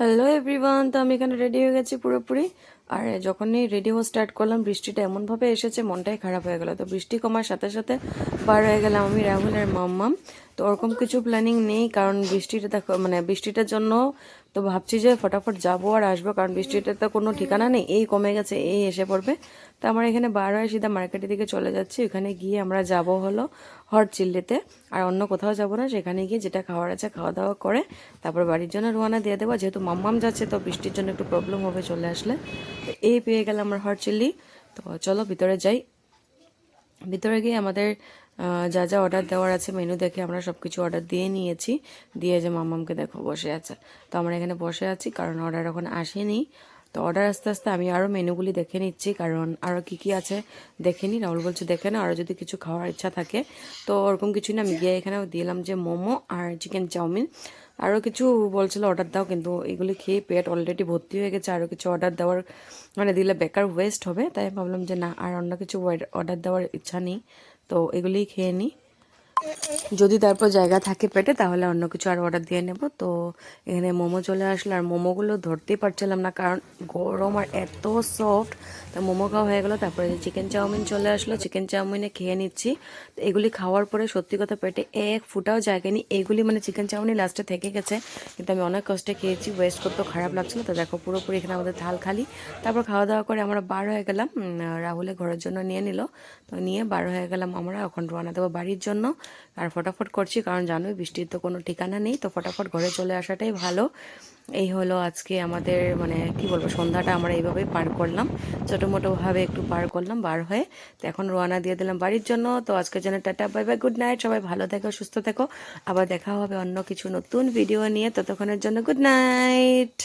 Hello everyone তো আমি এখানে রেডি হয়ে গেছি পুরোপুরি। আর যখনই রেডি হয়ে স্টার্ট করলাম, বৃষ্টিটা এমনভাবে এসেছে, মনটাই খারাপ হয়ে গেল। তো বৃষ্টি কমার সাথে সাথে পার হয়ে গেলাম আমি রাহুল আর মাম্মাম। তো ওরকম কিছু প্ল্যানিং নেই, কারণ বৃষ্টিটা দেখো মানে বৃষ্টিটার জন্য তো ভাবছি যে ফটাফট যাব আর আসব, কারণ বৃষ্টিটা তো কোনো ঠিকানা নেই। এই কমে গেছে, এই এসে পড়বে। তো আমরা এখানে বার হয়ে সিধা মার্কেটের দিকে চলে যাচ্ছি। ওখানে গিয়ে আমরা যাব হলো হট চিল্লিতে আর অন্য কোথাও যাব না, সেখানে গিয়ে যেটা খাওয়ার আছে খাওয়া দাওয়া করে তারপর বাড়ির জন্য রোয়ানা দিয়ে দেবো। যেহেতু মাম্মাম যাচ্ছে, তো বৃষ্টির জন্য একটু প্রবলেম হবে চলে আসলে। তো এই পেয়ে গেলাম আমরা হট চিল্লি তো চলো ভিতরে যাই। ভিতরে গিয়ে আমাদের যা যা অর্ডার দেওয়ার আছে মেনু দেখে আমরা সব কিছু অর্ডার দিয়ে নিয়েছি। দিয়ে যে মামামকে দেখো বসে আছে। তো আমরা এখানে বসে আছি, কারণ অর্ডার এখন আসেনি। তো অর্ডার আস্তে আস্তে আমি আরও মেনুগুলি দেখে নিচ্ছি, কারণ আরও কী কী আছে দেখে নিই রাহুল বলছে, দেখে না আরও যদি কিছু খাওয়ার ইচ্ছা থাকে। তো ওরকম কিছু না, আমি গিয়ে এখানে দিলাম যে মোমো আর চিকেন চাউমিন। আরও কিছু বলছিল অর্ডার দাও, কিন্তু এগুলি খেয়ে পেট অলরেডি ভর্তি হয়ে গেছে। আরও কিছু অর্ডার দেওয়ার মানে দিলে বেকার ওয়েস্ট হবে। তাই ভাবলাম যে না, আর অন্য কিছু অর্ডার দেওয়ার ইচ্ছা নেই। তো এগুলিই খেয়ে নিই যদি তারপর জায়গা থাকে পেটে, তাহলে অন্য কিছু আর অর্ডার দিয়ে নেব। তো এখানে মোমো চলে আসলো, আর মোমোগুলো ধরতেই পারছিলাম না, কারণ গরম আর এত সফট তো মোমো খাওয়া হয়ে গেলো, তারপরে চিকেন চাউমিন চলে আসলো চিকেন চাউমিনে খেয়ে নিচ্ছি। তো এগুলি খাওয়ার পরে সত্যি কথা পেটে এক ফুটাও জায়গা নেই এগুলি মানে চিকেন চাউমিন লাস্টে থেকে গেছে, কিন্তু আমি অনেক কষ্টে খেয়েছি ওয়েস্ট করতেও খারাপ লাগছিল। তো দেখো পুরোপুরি এখানে আমাদের থাল খালি। তারপর খাওয়া দাওয়া করে আমরা বার হয়ে গেলাম রাহুলে ঘরের জন্য নিয়ে নিল। তো নিয়ে বার হয়ে গেলাম আমরা, এখন রওনা দেবো বাড়ির জন্য। আর ফটাফট করছি, কারণ জানোই বৃষ্টির তো কোনো ঠিকানা নেই, তো ফটাফট ঘরে চলে আসাটাই ভালো। এই হলো আজকে আমাদের মানে কি বলব, সন্ধ্যাটা আমরা এইভাবেই পার করলাম। ছোটো মোটোভাবে একটু পার করলাম বার হয়ে। তো এখন রওনা দিয়ে দিলাম বাড়ির জন্য। তো আজকের জন্য tata, bye bye, good night, সবাই ভালো থেকো, সুস্থ থেকো। আবার দেখা হবে অন্য কিছু নতুন ভিডিও নিয়ে। ততক্ষণের জন্য গুড নাইট।